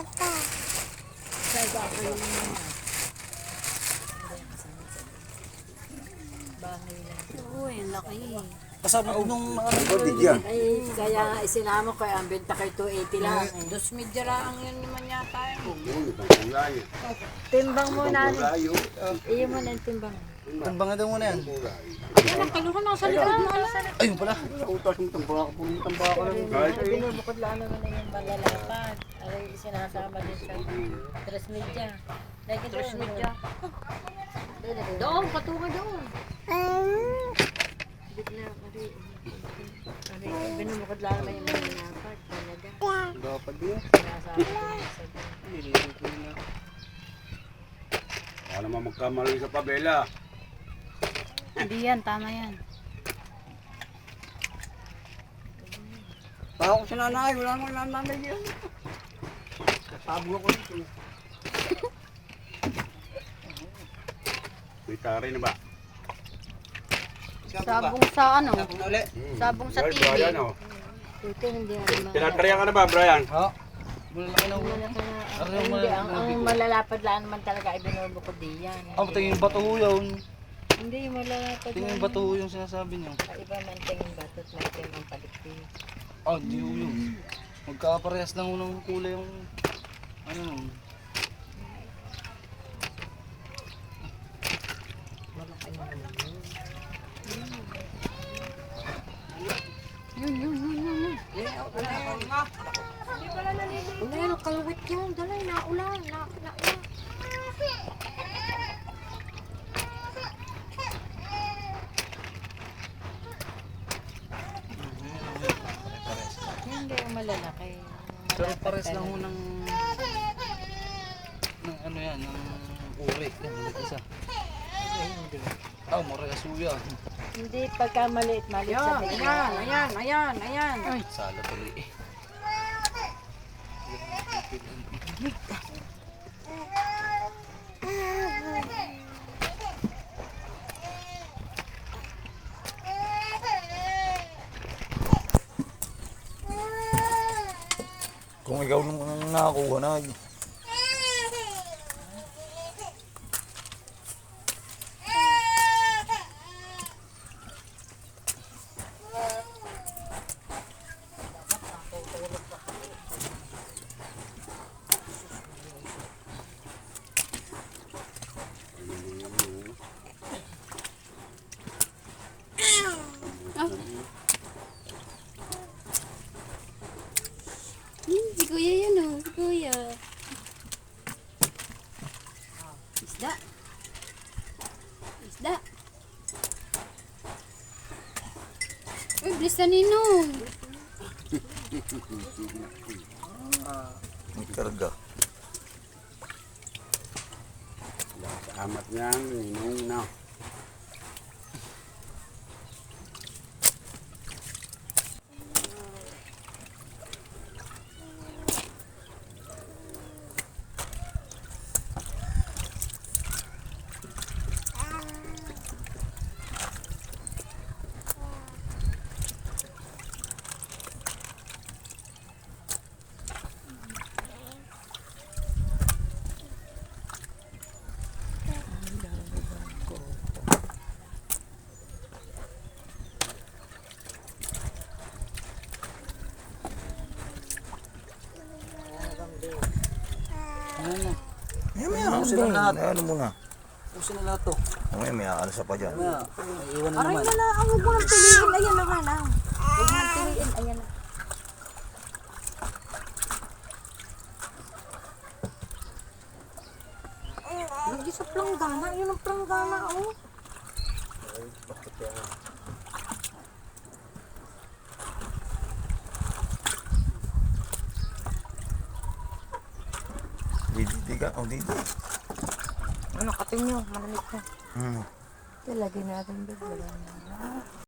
Sa lang. Uy, ang laki. Kasama ko nung ano. Patigyan. Ay, kaya nga isinama ko, ang benta kay 280 lang. Eh. Dos medyara ang yun naman yata eh. Layo. Timbang mo na. Layo. Iyo mo na yung timbang. Tambanga daw muna yan. Walang kaluhan nasa likod mo. Ayun pala. Utas mo tambaka ko. Tambaka lang. Binubukod lang naman na yung malalapad. Ay, isinasama din sa tres media. Lagi tres media. Doon, patunga doon. Bigla, ari. Ari, binubukod lang naman yung malalapad. Talaga. Dapat din. Sinasama din sa Baka naman magkamali sa pabela. Hindi yan, tama yan. Tao ko sa nanay. Wala naman nanay yan. Sabog ako dito. May tari na ba? Sabong sa ano? Ulit. Sabong sa TV. Brian, oh. Ito hindi ang Tinatarya ka na ba, Brian? Ha? Wala laki na ulo. Ano yung Hindi, ang, ang malalapad lang naman talaga ay binubukod diyan. Ah, tingin yung bato ho yun. Hindi, yung malalapad Tingin lang. yung bato ho yung sinasabi niyo. Ay, iba man tingin batot, may tingin ang palikpik. Ah, di ho yun. Magkaparehas lang ho ng kulay yung... Ano yun. Yun, yun, yun, yun. yun. Ulan, kalawit yun. Dalay, naulan. Na, na, na. Hindi, malalaki. Pero pares lang ho ng... ng uri. Yan, ulit isa. Hindi. Ah, marehas ho yan. Hindi, pagka maliit, maliit sa Ayan, bigla. ayan, ayan, ayan, ayan. Sala tuloy eh. Kung ikaw nung nakakuha na, Hmm, si kuya yan oh, si kuya. Isda. Isda. Uy, bilis na ninong. may karga. Sa amat niyan, ninong na. Ano na? May may aalis na lahat. Ano muna? Pusin na lahat to. May may aalis na pa dyan. Mamaya, iiwan na Aray naman. na na, ang huwag mo nang piliin. Ayan na nga lang. Huwag mo nang piliin. Ayan na. Lagi sa planggana. Yun ang planggana, oh. Dito, dito, oh, dito. Ano, kating nyo. Malamig na. Hmm. Ito, lagay natin ba? Wala na.